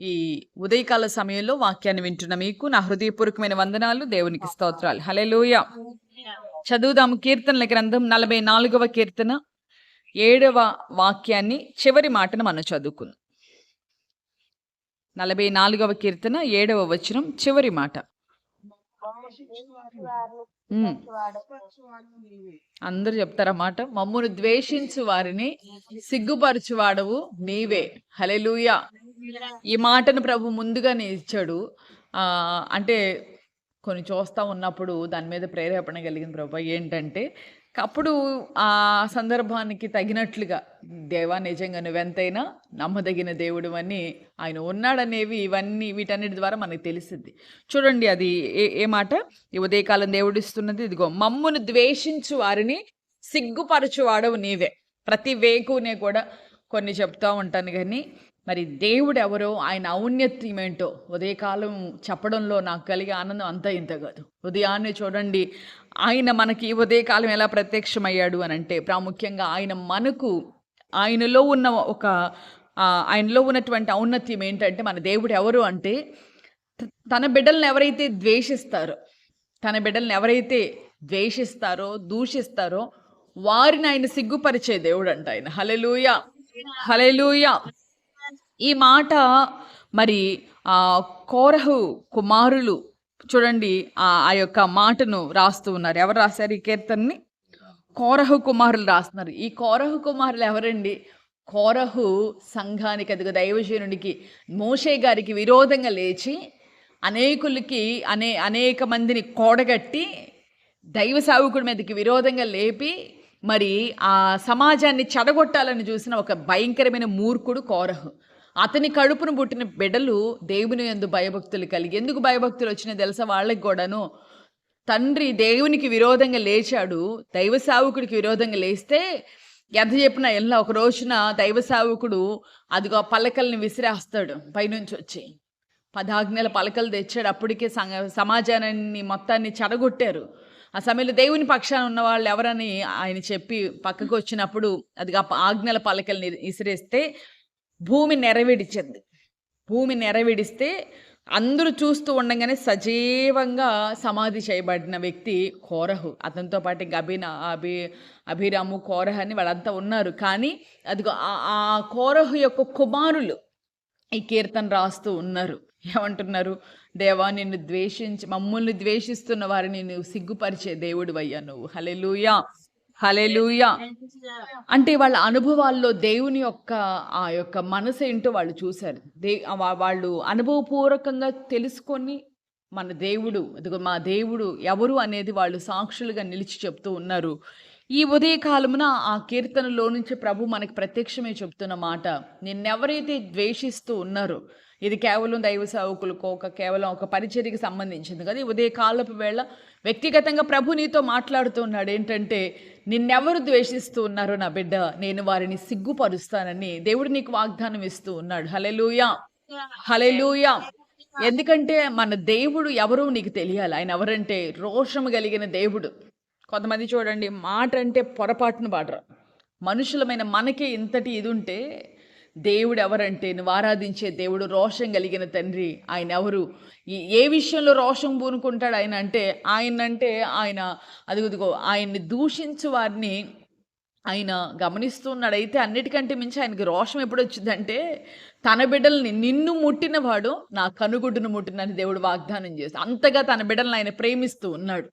ఈ ఉదయకాల సమయంలో వాక్యాన్ని వింటున్న మీకు నా హృదయపూర్వకమైన వందనాలు. దేవునికి స్తోత్రాలు. హల్లెలూయా. చదువుదాము కీర్తనల గ్రంథం నలభై నాలుగవ కీర్తన ఏడవ వాక్యాన్ని చివరి మాటను మనం చదువుకుందాం. నలభై నాలుగవ కీర్తన ఏడవ వచనం చివరి మాట. అందరు చెప్తారా మాట? మమ్మును ద్వేషించు వారిని సిగ్గుపరచువాడవు నీవే. హలెలుయా ఈ మాటను ప్రభు ముందుగానే ఇచ్చాడు ఆ అంటే కొన్ని చూస్తా ఉన్నప్పుడు దాని మీద ప్రేరేపణ కలిగింది ప్రభు. ఏంటంటే అప్పుడు ఆ సందర్భానికి తగినట్లుగా దేవా నిజంగా నువ్వెంతైనా నమ్మదగిన దేవుడు అని ఆయన ఉన్నాడనేవి ఇవన్నీ వీటన్నిటి ద్వారా మనకు తెలిసింది చూడండి అది ఏ ఏ మాట? ఈ ఉదయకాలం దేవుడు ఇస్తున్నది ఇదిగో మమ్మును ద్వేషించు వారిని సిగ్గుపరచువాడవు నీవే. ప్రతి వేకునే కూడా కొన్ని చెప్తా ఉంటాను కానీ మరి దేవుడు ఎవరో ఆయన ఔన్నత్యం ఏంటో ఉదయకాలం చెప్పడంలో నాకు కలిగే ఆనందం అంతా ఇంత కాదు. ఉదయాన్నే చూడండి ఆయన మనకి ఉదయకాలం ఎలా ప్రత్యక్షమయ్యాడు అని అంటే ప్రాముఖ్యంగా ఆయన మనకు ఆయనలో ఉన్న ఒక ఆయనలో ఉన్నటువంటి ఔన్నత్యం ఏంటంటే మన దేవుడు ఎవరు అంటే తన బిడ్డలను ఎవరైతే ద్వేషిస్తారో తన బిడ్డలను ఎవరైతే ద్వేషిస్తారో దూషిస్తారో వారిని ఆయన సిగ్గుపరిచే దేవుడు అంట ఆయన. హలెలూయా హలెలూయా ఈ మాట మరి ఆ కోరహు కుమారులు చూడండి ఆ ఆ యొక్క మాటను రాస్తూ ఉన్నారు. ఎవరు రాశారు ఈ కీర్తనని? కోరహు కుమారులు రాస్తున్నారు. ఈ కోరహు కుమారులు ఎవరండి? కోరహు సంఘానికి అదిగో దైవజనుడికి మోషే గారికి విరోధంగా లేచి అనేకులకి అనే అనేక మందిని కోడగట్టి దైవ సావుకుడి మీదకి విరోధంగా లేపి మరి ఆ సమాజాన్ని చెడగొట్టాలని చూసిన ఒక భయంకరమైన మూర్ఖుడు కోరహు. అతని కడుపును పుట్టిన బిడ్డలు దేవుని ఎందు భయభక్తులు కలిగి ఎందుకు భయభక్తులు వచ్చినాయి తెలుసా? వాళ్ళకి కూడాను తండ్రి దేవునికి విరోధంగా లేచాడు దైవ సావుకుడికి విరోధంగా లేస్తే ఎంత చెప్పినా ఎల్లా ఒక రోజున దైవ సావుకుడు అదిగో పలకల్ని విసిరేస్తాడు పైనుంచి వచ్చి. పదాజ్ఞల పలకలు తెచ్చాడు అప్పటికే సమాజాన్ని మొత్తాన్ని చెడగొట్టారు ఆ సమయంలో దేవుని పక్షాన ఉన్న వాళ్ళు ఎవరని ఆయన చెప్పి పక్కకు వచ్చినప్పుడు అది ఆ ఆజ్ఞల పలకల్ని విసిరేస్తే భూమి నెరవేడిచింది భూమి నెరవేడిస్తే అందరూ చూస్తూ ఉండగానే సజీవంగా సమాధి చేయబడిన వ్యక్తి కోరహు. అతనితో పాటు ఇంకా అభిన అభి అభిరాము కోరహ అని వాళ్ళంతా ఉన్నారు. కానీ అదిగో ఆ- ఆ కోరహు యొక్క కుమారులు ఈ కీర్తన రాస్తూ ఉన్నారు. ఏమంటున్నారు? దేవా నిన్ను ద్వేషించి మమ్మల్ని ద్వేషిస్తున్న వారిని నువ్వు సిగ్గుపరిచే దేవుడు అయ్యా నువ్వు. హలెలూయా హలెలూయా అంటే వాళ్ళ అనుభవాల్లో దేవుని యొక్క ఆ యొక్క మనసు ఏంటో వాళ్ళు చూశారు. దే వాళ్ళు అనుభవపూర్వకంగా తెలుసుకొని మన దేవుడు అదిగో మా దేవుడు ఎవరు అనేది వాళ్ళు సాక్షులుగా నిలిచి చెప్తూ ఉన్నారు. ఈ ఉదయకాలమున ఆ కీర్తనలో నుంచి ప్రభు మనకి ప్రత్యక్షమే చెప్తున్న మాట నిన్నెవరైతే ద్వేషిస్తూ ఉన్నారో ఇది కేవలం దైవ సేవకులకు ఒక కేవలం ఒక పరిచర్యకి సంబంధించింది కదా. ఉదయ కాలపు వేళ వ్యక్తిగతంగా ప్రభు నీతో మాట్లాడుతున్నాడు ఏంటంటే నిన్నెవరు ద్వేషిస్తూ ఉన్నారో నా బిడ్డ నేను వారిని సిగ్గుపరుస్తానని దేవుడు నీకు వాగ్దానం ఇస్తూ ఉన్నాడు. హలెలుయా హలెలుయా ఎందుకంటే మన దేవుడు ఎవరో నీకు తెలియాలి. ఆయన ఎవరంటే రోషము కలిగిన దేవుడు. కొంతమంది చూడండి మాట అంటే పొరపాటును పాడరు మనుషులమైన మనకే ఇంతటి ఇది ఉంటే దేవుడు ఎవరంటే నువ్వు ఆరాధించే దేవుడు రోషం కలిగిన తండ్రి. ఆయన ఎవరు? ఏ విషయంలో రోషం పూనుకుంటాడు ఆయన అంటే? ఆయన అంటే ఆయన అదిగో ఆయన్ని దూషించు వారిని ఆయన గమనిస్తున్నాడు. అయితే అన్నిటికంటే మించి ఆయనకి రోషం ఎప్పుడు వచ్చిందంటే తన బిడ్డల్ని నిన్ను ముట్టినవాడు నా కనుగుడ్డును ముట్టినని దేవుడు వాగ్దానం చేస్తాడు అంతగా తన బిడ్డలను ఆయన ప్రేమిస్తూ ఉన్నాడు.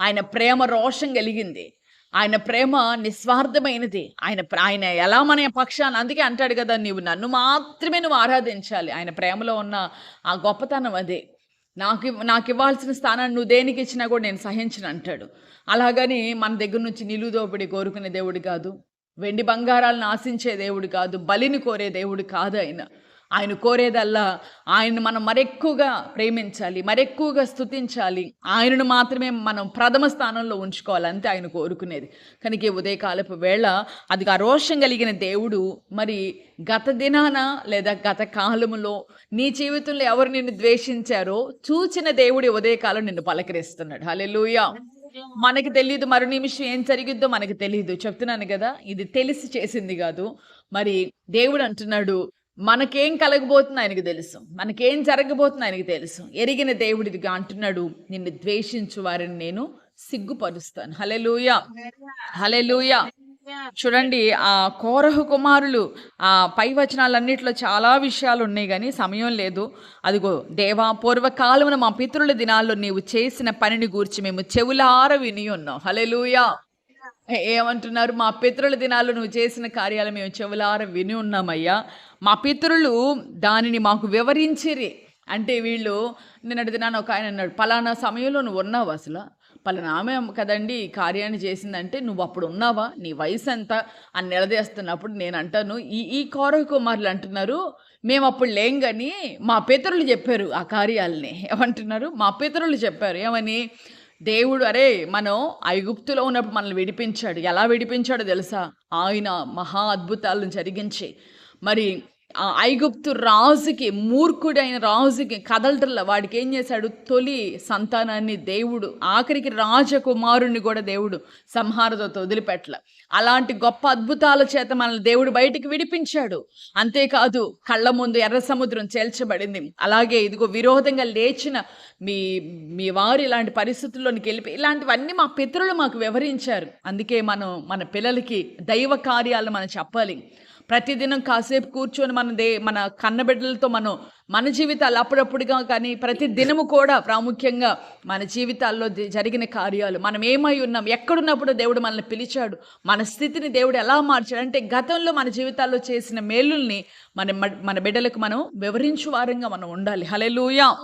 ఆయన ప్రేమ రోషం కలిగింది. ఆయన ప్రేమ నిస్వార్థమైనది. ఆయన ఆయన ఎలా మన పక్షాన్ని అందుకే అంటాడు కదా నీవు నన్ను మాత్రమే నువ్వు ఆరాధించాలి. ఆయన ప్రేమలో ఉన్న ఆ గొప్పతనం అదే. నాకు నాకు ఇవ్వాల్సిన స్థానాన్ని నువ్వు దేనికి ఇచ్చినా కూడా నేను సహించను అంటాడు. అలాగని మన దగ్గర నుంచి నిలుదోపిడి కోరుకునే దేవుడు కాదు. వెండి బంగారాలను ఆశించే దేవుడు కాదు. బలిని కోరే దేవుడు కాదు ఆయన. ఆయన కోరేదల్లా ఆయన్ని మనం మరెక్కువగా ప్రేమించాలి మరెక్కువగా స్తుతించాలి. ఆయనను మాత్రమే మనం ప్రథమ స్థానంలో ఉంచుకోవాలి అంతే ఆయన కోరుకునేది. కనుక ఉదయకాలపు వేళ అది ఆ రోషం కలిగిన దేవుడు మరి గత దినాన లేదా గత కాలములో నీ జీవితంలో ఎవరు నిన్ను ద్వేషించారో చూచిన దేవుడి ఉదయకాలం నిన్ను పలకరిస్తున్నాడు. హల్లెలూయా. మనకి తెలియదు మరో నిమిషం ఏం జరిగిద్దో మనకు తెలియదు చెప్తున్నాను కదా ఇది తెలిసి చేసింది కాదు. మరి దేవుడు అంటున్నాడు మనకేం కలగబోతుంది ఆయనకు తెలుసు. మనకేం జరగబోతుంది ఆయనకు తెలుసు. ఎరిగిన దేవుడిదిగా అంటున్నాడు నిన్ను ద్వేషించు వారిని నేను సిగ్గుపరుస్తాను. హలెలూయ హలెలూయ చూడండి ఆ కోరహు కుమారులు ఆ పై వచనాలన్నింటిలో చాలా విషయాలు ఉన్నాయి కానీ సమయం లేదు. అదిగో దేవా పూర్వకాలమున మా పితరుల దినాల్లో నీవు చేసిన పనిని గూర్చి మేము చెవులార విని ఉన్నాం. హలెలూయా ఏమంటున్నారు? మా పితరుల దినాల్లో నువ్వు చేసిన కార్యాలు మేము చెవులార విని ఉన్నామయ్యా. మా పితరులు దానిని మాకు వివరించిరి. అంటే వీళ్ళు నిన్నటి దినాన ఒక ఆయన అన్నాడు పలానా సమయంలో నువ్వు ఉన్నావు అసలు. పలానా ఆమె కదండి ఈ కార్యాన్ని చేసిందంటే నువ్వు అప్పుడు ఉన్నావా? నీ వయసు ఎంత? అని నిలదీస్తున్నప్పుడు నేను అంటాను ఈ ఈ కౌరవ కుమారులు అంటున్నారు మేము అప్పుడు లేం కానీ మా పితరులు చెప్పారు ఆ కార్యాలని. ఏమంటున్నారు? మా పితరులు చెప్పారు ఏమని? దేవుడు అరే మనం ఐగుప్తులో ఉన్నప్పుడు మనల్ని విడిపించాడు. ఎలా విడిపించాడో తెలుసా? ఆయన మహా అద్భుతాలను జరిగించి. మరి ఐగుప్తు రాజుకి మూర్ఖుడైన రాజుకి కదలటల్లా వాడికి ఏం చేశాడు? తొలి సంతానాన్ని దేవుడు ఆఖరికి రాజకుమారుణ్ణి కూడా దేవుడు సంహారతో వదిలిపెట్టల అలాంటి గొప్ప అద్భుతాల చేత మనల్ని దేవుడు బయటికి విడిపించాడు. అంతేకాదు కళ్ళ ముందు ఎర్ర సముద్రం చేల్చబడింది. అలాగే ఇదిగో విరోధంగా లేచిన మీ మీ వారు ఇలాంటి పరిస్థితుల్లోనికి వెళ్ళిపోయి ఇలాంటివన్నీ మా పితరులు మాకు వివరించారు. అందుకే మనం మన పిల్లలకి దైవ కార్యాలు మనం చెప్పాలి. ప్రతిదినం కాసేపు కూర్చొని మన దే మన కన్నబిడ్డలతో మనం మన జీవితాలు అప్పుడప్పుడుగా కానీ ప్రతి దినము కూడా ప్రాముఖ్యంగా మన జీవితాల్లో జరిగిన కార్యాలు. మనం ఏమై ఉన్నాం? ఎక్కడున్నప్పుడు దేవుడు మనల్ని పిలిచాడు? మన స్థితిని దేవుడు ఎలా మార్చాడు? అంటే గతంలో మన జీవితాల్లో చేసిన మేలుల్ని మన మన బిడ్డలకు మనం వివరించు వారంగా మనం ఉండాలి. హలెలూయా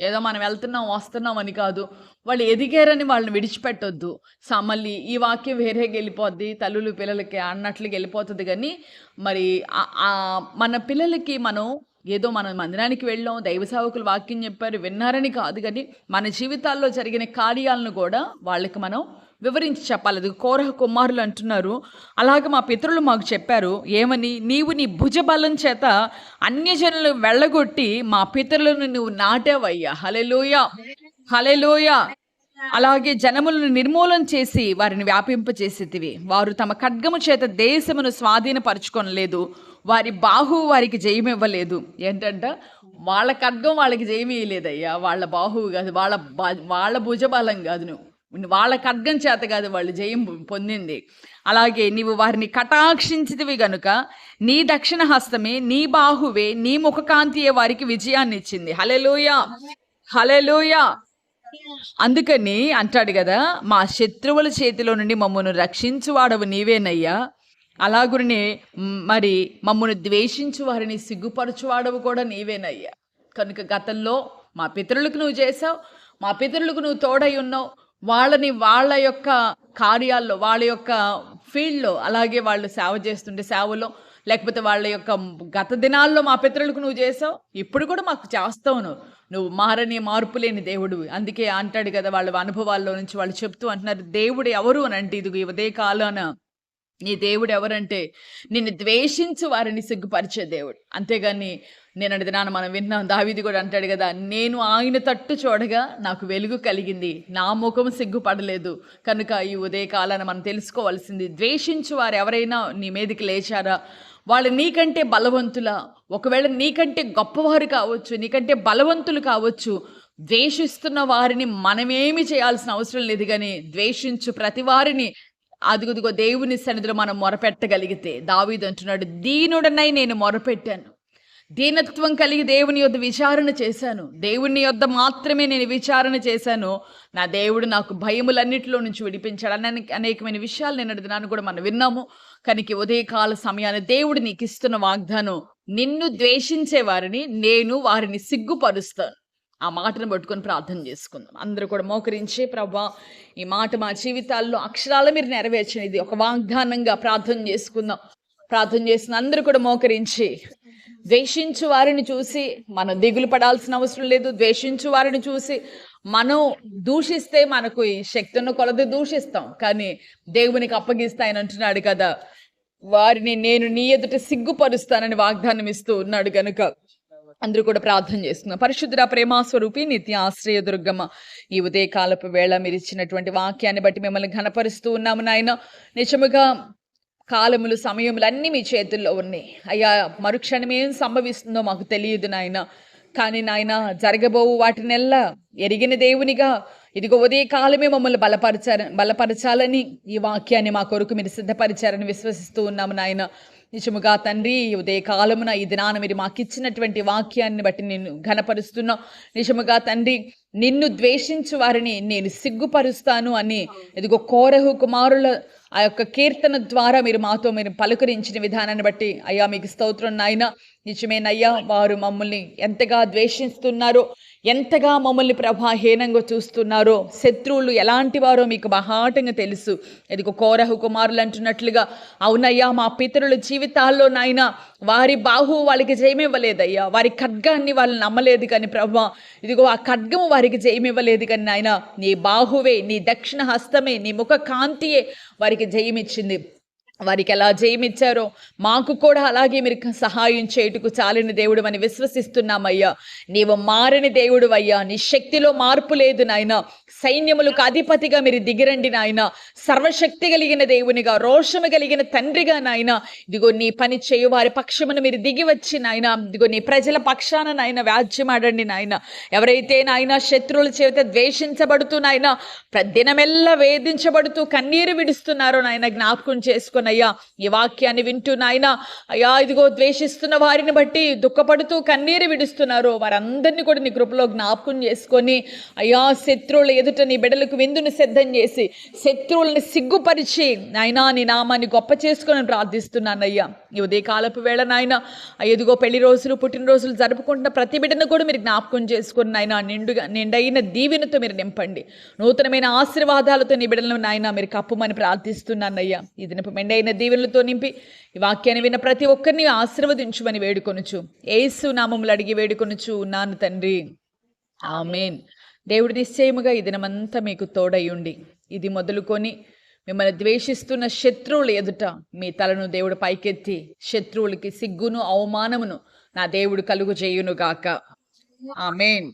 ఏదో మనం వెళ్తున్నాం వస్తున్నాం అని కాదు. వాళ్ళు ఎదిగారని వాళ్ళని విడిచిపెట్టొద్దు. స- మళ్ళీ ఈ వాక్యం వేరే వెళ్ళిపోద్ది తల్లులు పిల్లలకి అన్నట్లుగా వెళ్ళిపోతుంది కానీ మరి మన పిల్లలకి మనం ఏదో మన మందిరానికి వెళ్ళాం దైవ సేవకులు వాక్యం చెప్పారు విన్నారని కాదు కానీ మన జీవితాల్లో జరిగిన కార్యాలను కూడా వాళ్ళకి మనం వివరించి చెప్పాలి. అది కోరహ కుమారులు అంటున్నారు. అలాగే మా పితరులు మాకు చెప్పారు ఏమని? నీవు నీ భుజబలం చేత అన్యజనులు వెళ్ళగొట్టి మా పితరులను నువ్వు నాటావయ్యా. హలెలోయ హలెలోయ అలాగే జనములను నిర్మూలన చేసి వారిని వ్యాపింపచేసేటివి వారు తమ ఖడ్గము చేత దేశమును స్వాధీనపరచుకొనలేదు. వారి బాహువు వారికి జయమివ్వలేదు ఏంటంట? వాళ్ళ ఖడ్గం వాళ్ళకి జయమియలేదయ్యా వాళ్ళ బాహువు కాదు వాళ్ళ వాళ్ళ భుజబలం కాదు నువ్వు. వాళ్ళ ఖడ్గం చేత కాదు వాళ్ళు జయం పొందింది. అలాగే నీవు వారిని కటాక్షించితివి గనుక నీ దక్షిణ హస్తమే నీ బాహువే నీ ముఖకాంతియే వారికి విజయాన్ని ఇచ్చింది. హలెలోయ హలెలోయ అందుకని అంటాడు కదా మా శత్రువుల చేతిలో నుండి మమ్మను రక్షించువాడవు నీవేనయ్యా. అలాగునే మరి మమ్మను ద్వేషించు వారిని సిగ్గుపరచువాడవు కూడా నీవేనయ్యా. కనుక గతంలో మా పితరులకు నువ్వు చేసావు మా పితరులకు నువ్వు తోడై ఉన్నావు వాళ్ళని వాళ్ళ యొక్క కార్యాల్లో వాళ్ళ యొక్క ఫీల్డ్లో అలాగే వాళ్ళు సేవ చేస్తుంటే సేవలో లేకపోతే వాళ్ళ యొక్క గత దినాల్లో మా పితరులకు నువ్వు చేసావు ఇప్పుడు కూడా మాకు చేస్తావు నువ్వు. నువ్వు మారని మార్పు లేని దేవుడు. అందుకే అంటాడు కదా వాళ్ళ అనుభవాల్లో నుంచి వాళ్ళు చెప్తూ అంటున్నారు దేవుడు ఎవరు? అని అంటే ఇదిగో ఇవదే కాలం కాలాన నీ దేవుడు ఎవరంటే నిన్ను ద్వేషించు వారిని సిగ్గుపరిచే దేవుడు. అంతేగాని నేను అనేది నాన్న మనం విన్నాం దావీది కూడా అంటాడు కదా నేను ఆయన తట్టు చూడగా నాకు వెలుగు కలిగింది నా ముఖం సిగ్గుపడలేదు. కనుక ఈ ఉదయకాలాన మనం తెలుసుకోవాల్సింది ద్వేషించు వారు ఎవరైనా నీ మీదకి లేచారా? వాళ్ళు నీకంటే బలవంతుల? ఒకవేళ నీకంటే గొప్పవారు కావచ్చు నీకంటే బలవంతులు కావచ్చు ద్వేషిస్తున్న వారిని మనమేమి చేయాల్సిన అవసరం లేదు. కానీ ద్వేషించు ప్రతి వారిని అదుగుదుగో దేవుని సన్నిధిలో మనం మొరపెట్టగలిగితే దావీదు అంటున్నాడు దీనుడనై నేను మొరపెట్టాను. దీనత్వం కలిగి దేవుని యొద్ద విచారణ చేశాను. దేవుని యొద్ద మాత్రమే నేను విచారణ చేశాను. నా దేవుడు నాకు భయములన్నిటిలో నుంచి విడిపించాడు. అనే అనేకమైన విషయాలు నేను దినాన్ని కూడా మనం విన్నాము. కనుక ఉదయకాల సమయాన్ని దేవుడు నీకు ఇస్తున్న వాగ్దానం నిన్ను ద్వేషించే వారిని నేను వారిని సిగ్గుపరుస్తాను. ఆ మాటను పట్టుకొని ప్రార్థన చేసుకుందాం. అందరూ కూడా మోకరించి ప్రభా ఈ మాట మా జీవితాల్లో అక్షరాలు మీరు నెరవేర్చండి ఇది ఒక వాగ్దానంగా ప్రార్థన చేసుకుందాం. ప్రార్థన చేసిన అందరూ కూడా మోకరించి ద్వేషించు వారిని చూసి మనం దిగులు పడాల్సిన అవసరం లేదు. ద్వేషించు వారిని చూసి మనం దూషిస్తే మనకు ఈ శక్తి కొలది దూషిస్తాం. కానీ దేవునికి అప్పగిస్తే ఆయన అంటున్నాడు కదా వారిని నేను నీ ఎదుట సిగ్గుపరుస్తానని వాగ్దానం ఇస్తూ ఉన్నాడు కనుక అందరూ కూడా ప్రార్థన చేస్తున్నాం పరిశుద్ధ ప్రేమాస్వరూపి నిత్య ఆశ్రయ దుర్గమ్మ ఈ ఉదయకాలపు వేళ మీరు ఇచ్చినటువంటి వాక్యాన్ని బట్టి మిమ్మల్ని ఘనపరుస్తూ ఉన్నాము నాయన. నిజముగా కాలములు సమయములు అన్నీ మీ చేతుల్లో ఉన్నాయి. అయ్యా మరుక్షణం ఏం సంభవిస్తుందో మాకు తెలియదు నాయన. కానీ నాయన జరగబోవు వాటినెల్లా ఎరిగిన దేవునిగా ఇదిగో ఉదయ కాలమే మమ్మల్ని బలపరచార బలపరచాలని ఈ వాక్యాన్ని మా కొరకు మీరు సిద్ధపరిచారని విశ్వసిస్తూ ఉన్నాము నాయన. నిజముగా తండ్రి ఉదయ కాలమున ఈ దినాన మీరు మాకు ఇచ్చినటువంటి వాక్యాన్ని బట్టి నేను ఘనపరుస్తున్నాం. నిజముగా తండ్రి నిన్ను ద్వేషించు వారిని నేను సిగ్గుపరుస్తాను అని. ఇదిగో కోరహు కుమారుల ఆ యొక్క కీర్తన ద్వారా మీరు మాతో మీరు పలుకరించిన విధానాన్ని బట్టి అయ్యా మీకు స్తోత్రం నాయన. నిజమేనయ్యా వారు మమ్మల్ని ఎంతగా ద్వేషిస్తున్నారో ఎంతగా మమ్మల్ని ప్రభాహీనంగా చూస్తున్నారో శత్రువులు ఎలాంటి వారో మీకు బహాటంగా తెలుసు. ఇదిగో కోరహు కుమారులు అంటున్నట్లుగా అవునయ్యా మా పితరుల జీవితాల్లో నాయన వారి బాహు వాళ్ళకి జయమివ్వలేదయ్యా. వారి ఖడ్గాన్ని వాళ్ళు నమ్మలేదు కానీ ప్రభా ఇదిగో ఆ ఖడ్గము వారికి జయమివ్వలేదు కానీ నాయన నీ బాహువే నీ దక్షిణ హస్తమే నీ ముఖ కాంతియే వారికి జయమిచ్చింది. వారికి ఎలా జయమిచ్చారో మాకు కూడా అలాగే మీరు సహాయం చేయుటకు చాలిన దేవుడు అని విశ్వసిస్తున్నామయ్యా. నీవు మారని దేవుడు అయ్యా నీ శక్తిలో మార్పు లేదు నాయన. సైన్యములకు అధిపతిగా మీరు దిగిరండి నాయన. సర్వశక్తి కలిగిన దేవునిగా రోషము కలిగిన తండ్రిగా నాయన. ఇదిగో నీ పని చేయు వారి పక్షమును మీరు దిగి వచ్చి నాయన. ఇదిగో నీ ప్రజల పక్షాన నాయన వ్యాజ్యమాడండి నాయన. ఎవరైతే నాయన శత్రువుల చేత ద్వేషించబడుతూ నాయన దినమెల్లా వేధించబడుతూ కన్నీరు విడుస్తున్నారో నాయన జ్ఞాపకం చేసుకొని అయ్యా ఈ వాక్యాన్ని వింటూ నాయన అయ్యా ఇదిగో ద్వేషిస్తున్న వారిని బట్టి దుఃఖపడుతూ కన్నీరు విడుస్తున్నారు. వారందరినీ కూడా నీ కృపలో జ్ఞాపకం చేసుకొని అయ్యా శత్రువుల ఎదుట నీ బిడలకు విందును సిద్ధం చేసి శత్రువుల్ని సిగ్గుపరిచి నాయనా నీ నామాన్ని గొప్ప చేసుకొని ప్రార్థిస్తున్నానయ్యా ఈ ఉదయకాలపు వేళ నాయన ఎదుగో పెళ్ళి రోజులు పుట్టినరోజులు జరుపుకుంటున్న ప్రతి బిడ్డను కూడా మీరు జ్ఞాపకం చేసుకుని నాయన నిండుగా నిండైన దీవెనతో మీరు నింపండి. నూతనమైన ఆశీర్వాదాలతో నీ బిడ్డలను నాయన మీరు కప్పుమని ప్రార్థిస్తున్నానయ్యా ఈ దినపు మెండైన దీవెనలతో నింపి ఈ వాక్యాన్ని విన్న ప్రతి ఒక్కరిని ఆశీర్వదించుమని వేడుకొనుచు. ఏసు నామములు అడిగి వేడుకొనుచు ఉన్నాను తండ్రి. ఆమెన్. దేవుడు నిశ్చయముగా ఈ దినమంతా మీకు తోడయ్యుండి. ఇది మొదలుకొని మిమ్మల్ని ద్వేషిస్తున్న శత్రువులు ఎదుట మీ తలను దేవుడు పైకెత్తి శత్రువులకి సిగ్గును అవమానమును నా దేవుడు కలుగు చేయునుగాక ఆమెన్.